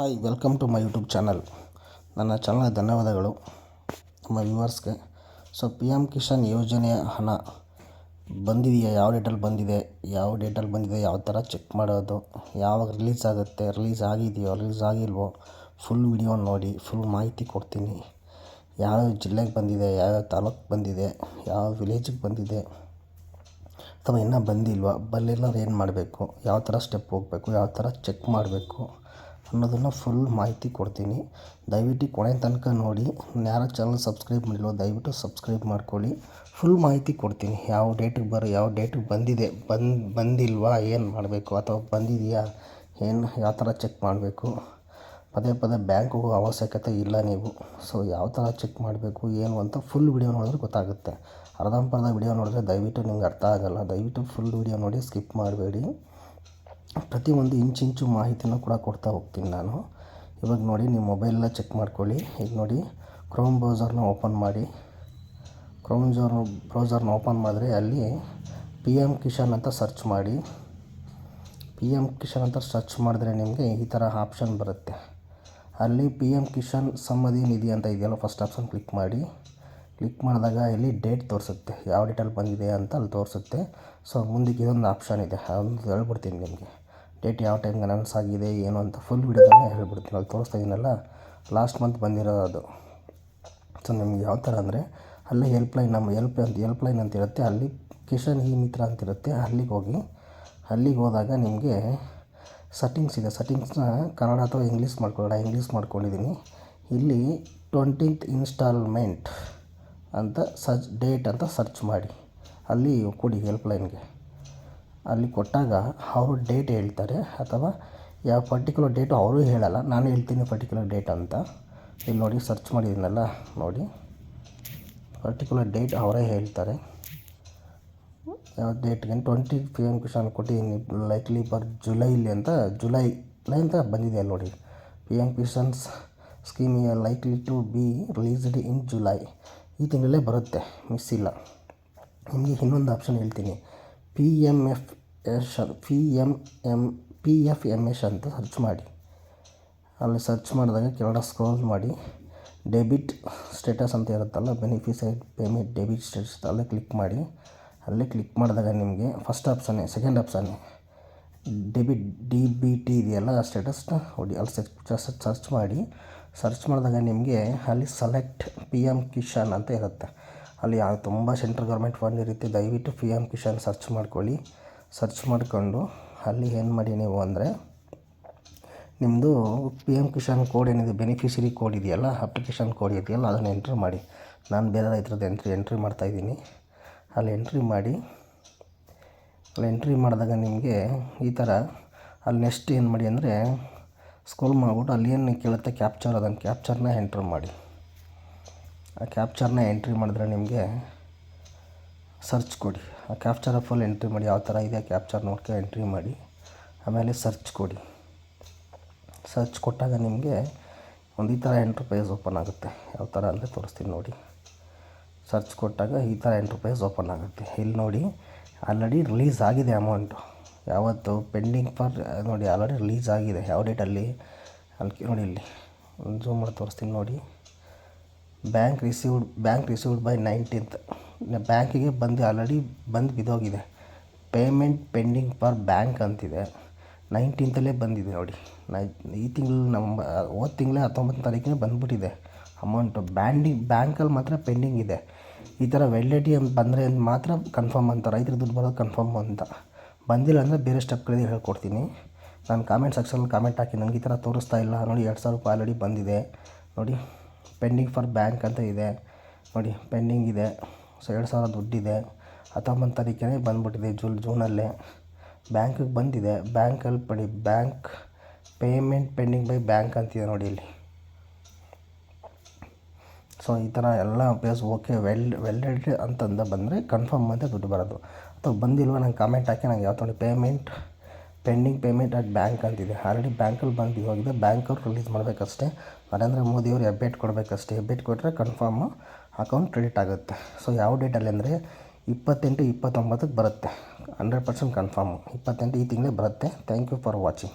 Hi welcome to my YouTube channel ನನ್ನ channel ಧನ್ಯವಾದಗಳು. ನಮ್ಮ ವ್ಯೂವರ್ಸ್ಗೆ ಸೊ ಪಿ ಎಂ ಕಿಸಾನ್ ಯೋಜನೆಯ ಹಣ ಬಂದಿದೆಯಾ? ಯಾವ ಡೇಟಲ್ಲಿ ಬಂದಿದೆ? ಯಾವ ಡೇಟಲ್ಲಿ ಬಂದಿದೆ? ಯಾವ ಥರ ಚೆಕ್ ಮಾಡೋದು? ಯಾವಾಗ ರಿಲೀಸ್ ಆಗುತ್ತೆ? ರಿಲೀಸ್ ಆಗಿದೆಯೋ? ರಿಲೀಸ್ ಆಗಿಲ್ವೋ? ಫುಲ್ ವಿಡಿಯೋ ನೋಡಿ ಫುಲ್ ಮಾಹಿತಿ ಕೊಡ್ತೀನಿ. ಯಾವ ಜಿಲ್ಲೆಗೆ ಬಂದಿದೆ? ಯಾವ್ಯಾವ ತಾಲೂಕು ಬಂದಿದೆ? ಯಾವ ವಿಲೇಜಿಗೆ ಬಂದಿದೆ? ಅಥವಾ ಇನ್ನೂ ಬಂದಿಲ್ವಾ? ಬಂದಿಲ್ಲ ಏನು ಮಾಡಬೇಕು? ಯಾವ ಥರ ಸ್ಟೆಪ್ ಹೋಗಬೇಕು? ಯಾವ ಥರ ಚೆಕ್ ಮಾಡಬೇಕು? ಅನ್ನೋದನ್ನು ಫುಲ್ ಮಾಹಿತಿ ಕೊಡ್ತೀನಿ. ದಯವಿಟ್ಟು ಕೊನೆ ತನಕ ನೋಡಿ. ಯಾರು ಚಾನಲ್ ಸಬ್ಸ್ಕ್ರೈಬ್ ಮಾಡಿಲ್ಲ ದಯವಿಟ್ಟು ಸಬ್ಸ್ಕ್ರೈಬ್ ಮಾಡ್ಕೊಳ್ಳಿ. ಫುಲ್ ಮಾಹಿತಿ ಕೊಡ್ತೀನಿ. ಯಾವ ಡೇಟಿಗೆ ಬರೋ, ಯಾವ ಡೇಟಿಗೆ ಬಂದಿದೆ, ಬಂದು, ಬಂದಿಲ್ವಾ, ಏನು ಮಾಡಬೇಕು, ಅಥವಾ ಬಂದಿದೆಯಾ, ಏನು, ಯಾವ ಥರ ಚೆಕ್ ಮಾಡಬೇಕು. ಪದೇ ಪದೇ ಬ್ಯಾಂಕ್ ಅವಶ್ಯಕತೆ ಇಲ್ಲ ನೀವು. ಸೊ ಯಾವ ಥರ ಚೆಕ್ ಮಾಡಬೇಕು, ಏನು ಅಂತ ಫುಲ್ ವಿಡಿಯೋ ನೋಡಿದ್ರೆ ಗೊತ್ತಾಗುತ್ತೆ. ಅರ್ಧಂಪರ್ಧ ವಿಡಿಯೋ ನೋಡಿದ್ರೆ ದಯವಿಟ್ಟು ನಿಮ್ಗೆ ಅರ್ಥ ಆಗೋಲ್ಲ. ದಯವಿಟ್ಟು ಫುಲ್ ವಿಡಿಯೋ ನೋಡಿ ಸ್ಕಿಪ್ ಮಾಡಬೇಡಿ. ಪ್ರತಿಯೊಂದು ಇಂಚಿಂಚು ಮಾಹಿತಿನೂ ಕೂಡ ಕೊಡ್ತಾ ಹೋಗ್ತೀನಿ ನಾನು. ಇವಾಗ ನೋಡಿ ನೀವು ಮೊಬೈಲೆಲ್ಲ ಚೆಕ್ ಮಾಡ್ಕೊಳ್ಳಿ. ಈಗ ನೋಡಿ ಕ್ರೋಮ್ ಬ್ರೌಸರ್ನ ಓಪನ್ ಮಾಡಿ. ಕ್ರೋಮ್ ಜೋರ್ ಬ್ರೌಸರ್ನ ಓಪನ್ ಮಾಡಿದ್ರೆ ಅಲ್ಲಿ ಪಿ ಎಂ ಕಿಶನ್ ಅಂತ ಸರ್ಚ್ ಮಾಡಿ. ಪಿ ಎಂ ಕಿಶನ್ ಅಂತ ಸರ್ಚ್ ಮಾಡಿದ್ರೆ ನಿಮಗೆ ಈ ಥರ ಆಪ್ಷನ್ ಬರುತ್ತೆ. ಅಲ್ಲಿ ಪಿ ಎಂ ಕಿಶನ್ ಸಮಧಿ ನಿಧಿ ಅಂತ ಇದೆಯಲ್ಲ ಫಸ್ಟ್ ಆಪ್ಷನ್ ಕ್ಲಿಕ್ ಮಾಡಿ. ಕ್ಲಿಕ್ ಮಾಡಿದಾಗ ಇಲ್ಲಿ ಡೇಟ್ ತೋರಿಸುತ್ತೆ. ಯಾವ ಡೇಟಲ್ಲಿ ಬಂದಿದೆ ಅಂತ ಅಲ್ಲಿ ತೋರಿಸುತ್ತೆ. ಸೊ ಮುಂದಕ್ಕೆ ಇದೊಂದು ಆಪ್ಷನ್ ಇದೆ. ಅದೊಂದು ಹೇಳ್ಬಿಡ್ತೀನಿ ನಿಮಗೆ. ಡೇಟ್ ಯಾವ ಟೈಮ್ಗೆ ಅನೌನ್ಸ್ ಆಗಿದೆ, ಏನು ಅಂತ ಫುಲ್ ವಿಡಿಯೋದಲ್ಲೇ ಹೇಳ್ಬಿಡ್ತೀನಿ. ಅಲ್ಲಿ ತೋರಿಸ್ತಾ ಇದ್ದೀನಲ್ಲ ಲಾಸ್ಟ್ ಮಂತ್ ಬಂದಿರೋದು ಅದು. ಸೊ ನಿಮ್ಗೆ ಯಾವ ಥರ ಅಂದರೆ, ಅಲ್ಲೇ ಹೆಲ್ಪ್ಲೈನ್ ನಮ್ಮ ಹೆಲ್ಪ್ ಅಂತ ಹೆಲ್ಪ್ಲೈನ್ ಅಂತ ಇರುತ್ತೆ. ಅಲ್ಲಿ ಕಿಶನ್ ಈ ಮಿತ್ರ ಅಂತಿರುತ್ತೆ ಅಲ್ಲಿಗೆ ಹೋಗಿ, ಅಲ್ಲಿಗೆ ಹೋದಾಗ ನಿಮಗೆ ಸೆಟ್ಟಿಂಗ್ಸ್ ಇದೆ. ಸೆಟ್ಟಿಂಗ್ಸ್ನ ಕನ್ನಡ ಅಥವಾ ಇಂಗ್ಲೀಷ್ ಮಾಡ್ಕೊಳ್ಳೋಣ. ಇಂಗ್ಲೀಷ್ ಮಾಡ್ಕೊಂಡಿದ್ದೀನಿ ಇಲ್ಲಿ ಟ್ವೆಂಟಿಂತ್ ಇನ್ಸ್ಟಾಲ್ಮೆಂಟ್ ಅಂತ ಸರ್ಚ್ ಡೇಟ್ ಅಂತ ಸರ್ಚ್ ಮಾಡಿ. ಅಲ್ಲಿ ಕೊಡಿ ಹೆಲ್ಪ್ಲೈನ್ಗೆ ಅಲ್ಲಿ ಕೊಟ್ಟಾಗ ಅವರು ಡೇಟ್ ಹೇಳ್ತಾರೆ ಅಥವಾ ಯಾವ ಪರ್ಟಿಕ್ಯುಲರ್ ಡೇಟ್ ಅವರು ಹೇಳಲ್ಲ. ನಾನು ಹೇಳ್ತೀನಿ ಪರ್ಟಿಕ್ಯುಲರ್ ಡೇಟ್ ಅಂತ. ಇಲ್ಲಿ ನೋಡಿ ಸರ್ಚ್ ಮಾಡಿದ್ದೀನಲ್ಲ ನೋಡಿ. ಪರ್ಟಿಕ್ಯುಲರ್ ಡೇಟ್ ಅವರೇ ಹೇಳ್ತಾರೆ. ಯಾವ ಡೇಟ್ಗೆ ಟ್ವೆಂಟಿ ಪಿ ಎಂ ಕಿಶಾನ್ ಕೊಟ್ಟಿದ್ದೀನಿ ಲೈಕ್ಲಿ ಬರ್ ಜುಲೈಲಿ ಅಂತ ಜುಲೈ ಅಂತ ಬಂದಿದೆ ನೋಡಿ. P M Kisan's scheme likely to be released in July ಈ ತಿಂಗಳಲ್ಲೇ ಬರುತ್ತೆ ಮಿಸ್ ಇಲ್ಲ. ನಿಮಗೆ ಇನ್ನೊಂದು ಆಪ್ಷನ್ ಹೇಳ್ತೀನಿ. P M F S P M M P F M S ಅಂತ ಸರ್ಚ್ ಮಾಡಿ. ಅಲ್ಲಿ ಸರ್ಚ್ ಮಾಡಿದಾಗ ಕೆಳಗಡೆ ಸ್ಕ್ರೋಲ್ ಮಾಡಿ. ಡೆಬಿಟ್ ಸ್ಟೇಟಸ್ ಅಂತ ಇರುತ್ತಲ್ಲ ಬೆನಿಫಿಷರಿ ಪೇಮೆಂಟ್ ಡೆಬಿಟ್ ಸ್ಟೇಟಸ್ ಅಲ್ಲೇ ಕ್ಲಿಕ್ ಮಾಡಿ. ಅಲ್ಲೇ ಕ್ಲಿಕ್ ಮಾಡಿದಾಗ ನಿಮಗೆ ಫಸ್ಟ್ ಆಪ್ಷನ್ನೇ ಸೆಕೆಂಡ್ ಆಪ್ಷನ್ನೇ ಡೆಬಿಟ್ ಡಿ ಬಿ ಟಿ ಇದೆಯಲ್ಲ, ಆ ಸ್ಟೇಟಸ್ನ ಹೊಡಿ ಅಲ್ಲಿ ಸರ್ಚ್ ಸರ್ಚ್ ಮಾಡಿ. ಸರ್ಚ್ ಮಾಡಿದಾಗ ನಿಮಗೆ ಅಲ್ಲಿ ಸೆಲೆಕ್ಟ್ ಪಿ ಎಂ ಕಿಶಾನ್ ಅಂತ ಇರುತ್ತೆ. ಅಲ್ಲಿ ಯಾವ ತುಂಬ ಸೆಂಟ್ರಲ್ ಗೌರ್ಮೆಂಟ್ ಫಂಡ್ ಇರುತ್ತೆ, ದಯವಿಟ್ಟು ಪಿ ಎಂ ಕಿಶನ್ ಸರ್ಚ್ ಮಾಡ್ಕೊಳ್ಳಿ. ಸರ್ಚ್ ಮಾಡಿಕೊಂಡು ಅಲ್ಲಿ ಏನು ಮಾಡಿ ನೀವು ಅಂದರೆ ನಿಮ್ಮದು ಪಿ ಎಂ ಕಿಸಾನ್ ಕೋಡ್ ಏನಿದೆ ಬೆನಿಫಿಷರಿ ಕೋಡ್ ಇದೆಯಲ್ಲ ಅಪ್ಲಿಕೇಶನ್ ಕೋಡ್ ಇದೆಯಲ್ಲ, ಅದನ್ನು ಎಂಟ್ರಿ ಮಾಡಿ. ನಾನು ಬೇರೆ ರೈತರದ್ದು ಎಂಟ್ರಿ ಎಂಟ್ರಿ ಮಾಡ್ತಾಯಿದ್ದೀನಿ ಅಲ್ಲಿ ಎಂಟ್ರಿ ಮಾಡಿ, ಅಲ್ಲಿ ಎಂಟ್ರಿ ಮಾಡಿದಾಗ ನಿಮಗೆ ಈ ಥರ ಅಲ್ಲಿ ನೆಕ್ಸ್ಟ್ ಏನು ಮಾಡಿ ಅಂದರೆ ಸ್ಕ್ರೋಲ್ ಮಾಡಿಬಿಟ್ಟು ಅಲ್ಲಿ ಏನು ಕೇಳುತ್ತೆ ಕ್ಯಾಪ್ಚರ್ ಅದನ್ನು ಕ್ಯಾಪ್ಚರ್ನ ಎಂಟ್ರ್ ಮಾಡಿ. ಆ ಕ್ಯಾಪ್ಚರ್ನ ಎಂಟ್ರಿ ಮಾಡಿದ್ರೆ ನಿಮಗೆ ಸರ್ಚ್ ಕೊಡಿ. ಆ ಕ್ಯಾಪ್ಚರ್ ಫುಲ್ ಎಂಟ್ರಿ ಮಾಡಿ ಯಾವ ಥರ ಇದೆ ಕ್ಯಾಪ್ಚರ್ ನೋಡ್ಕೊಂಡು ಎಂಟ್ರಿ ಮಾಡಿ. ಆಮೇಲೆ ಸರ್ಚ್ ಕೊಡಿ. ಸರ್ಚ್ ಕೊಟ್ಟಾಗ ನಿಮಗೆ ಒಂದು ಈ ಥರ ಎಂಟ್ರಪ್ರೈಸ್ ಓಪನ್ ಆಗುತ್ತೆ. ಯಾವ ಥರ ಅಂದರೆ ತೋರಿಸ್ತೀನಿ ನೋಡಿ. ಸರ್ಚ್ ಕೊಟ್ಟಾಗ ಈ ಥರ ಎಂಟ್ರಪ್ರೈಸ್ ಓಪನ್ ಆಗುತ್ತೆ. ಇಲ್ಲಿ ನೋಡಿ ಆಲ್ರೆಡಿ ರಿಲೀಸ್ ಆಗಿದೆ ಅಮೌಂಟು ಯಾವತ್ತು ಪೆಂಡಿಂಗ್ ಫಾರ್ ನೋಡಿ ಆಲ್ರೆಡಿ ರಿಲೀಸ್ ಆಗಿದೆ. ಯಾವ ಡೇಟಲ್ಲಿ ಅಲ್ಲಿ? ನೋಡಿ ಇಲ್ಲಿ. ಜೂಮ್ ಮಾಡಿ ತೋರಿಸ್ತೀನಿ ನೋಡಿ. Bank received bank received by nineteenth. ಬ್ಯಾಂಕಿಗೆ ಬಂದು ಆಲ್ರೆಡಿ ಬಂದು ಬಿದ್ದೋಗಿದೆ. ಪೇಮೆಂಟ್ ಪೆಂಡಿಂಗ್ ಫಾರ್ ಬ್ಯಾಂಕ್ ಅಂತಿದೆ. ನೈನ್ಟೀನ್ತಲ್ಲೇ ಬಂದಿದೆ ನೋಡಿ. ನೈ, ಈ ತಿಂಗಳು ನಮ್ಮ ಹೋದ ತಿಂಗಳೇ ಹತ್ತೊಂಬತ್ತನೇ ತಾರೀಕಿಗೆ ಬಂದುಬಿಟ್ಟಿದೆ. ಅಮೌಂಟು ಬ್ಯಾಂಡಿಂಗ್ ಬ್ಯಾಂಕಲ್ಲಿ ಮಾತ್ರ ಪೆಂಡಿಂಗ್ ಇದೆ. ಈ ಥರ ವೆಲಿಡಿಟಿ ಅಂತ ಬಂದರೆ ಮಾತ್ರ ಕನ್ಫರ್ಮ್ ಅಂತ, ರೈತರ ದುಡ್ಡು ಬರೋದು ಕನ್ಫರ್ಮ್ ಅಂತ. ಬಂದಿಲ್ಲ ಅಂದರೆ ಬೇರೆ ಸ್ಟೆಪ್ಗಳಿಗೆ ಹೇಳ್ಕೊಡ್ತೀನಿ. ನಾನು ಕಾಮೆಂಟ್ ಸೆಕ್ಷನಲ್ಲಿ ಕಾಮೆಂಟ್ ಹಾಕಿ ನನಗೆ ಈ ಥರ ತೋರಿಸ್ತಾ ಇಲ್ಲ. ನೋಡಿ, ಎರಡು ಸಾವಿರ ರೂಪಾಯಿ ಆಲ್ರೆಡಿ ಬಂದಿದೆ. ನೋಡಿ ಪೆಂಡಿಂಗ್ ಫಾರ್ ಬ್ಯಾಂಕ್ ಅಂತ ಇದೆ. ನೋಡಿ, ಪೆಂಡಿಂಗ್ ಇದೆ. ಸೊ, ಎರಡು ಸಾವಿರ ದುಡ್ಡಿದೆ. ಹತ್ತೊಂಬತ್ತು ತಾರೀಕಿಗೆ ಬಂದುಬಿಟ್ಟಿದೆ ಜೂನ್, ಜೂನಲ್ಲೇ. ಬ್ಯಾಂಕಿಗೆ ಬಂದಿದೆ. ಬ್ಯಾಂಕಲ್ಲಿ ಪಡಿ, bank payment pending by bank ಅಂತಿದೆ ನೋಡಿ ಇಲ್ಲಿ. ಸೊ, ಈ ಥರ ಎಲ್ಲ ಪ್ಲೇಸ್ ಓಕೆ, ವೆಲ್, ವೆಲ್ಡೆಡ್ ಅಂತಂದು ಬಂದರೆ ಕನ್ಫರ್ಮ್ ಅಂತ ದುಡ್ಡು ಬರೋದು. ಅಥವಾ ಬಂದಿಲ್ವ, ನಂಗೆ ಕಾಮೆಂಟ್ ಹಾಕಿ, ನಂಗೆ ಯಾವ payment pending payment at bank ಅಂತಿದೆ. ಆಲ್ರೆಡಿ ಬ್ಯಾಂಕಲ್ಲಿ ಬಂದು ಹೋಗಿದೆ ಬ್ಯಾಂಕವ್ರು ರಿಲೀಸ್ ಮಾಡಬೇಕಷ್ಟೇ. ನರೇಂದ್ರ ಮೋದಿಯವರು ಅಪ್ಡೇಟ್ ಕೊಡಬೇಕಷ್ಟೇ. ಅಪ್ಡೇಟ್ ಕೊಟ್ಟರೆ ಕನ್ಫರ್ಮ್ ಅಕೌಂಟ್ ಕ್ರೆಡಿಟ್ ಆಗುತ್ತೆ. ಸೊ ಯಾವ ಡೇಟಲ್ಲಿ ಅಂದರೆ ಇಪ್ಪತ್ತೆಂಟು ಇಪ್ಪತ್ತೊಂಬತ್ತಕ್ಕೆ ಬರುತ್ತೆ. ಹಂಡ್ರೆಡ್ ಪರ್ಸೆಂಟ್ ಕನ್ಫರ್ಮು ಇಪ್ಪತ್ತೆಂಟು ಈ ತಿಂಗಳೇ ಬರುತ್ತೆ. Thank you for watching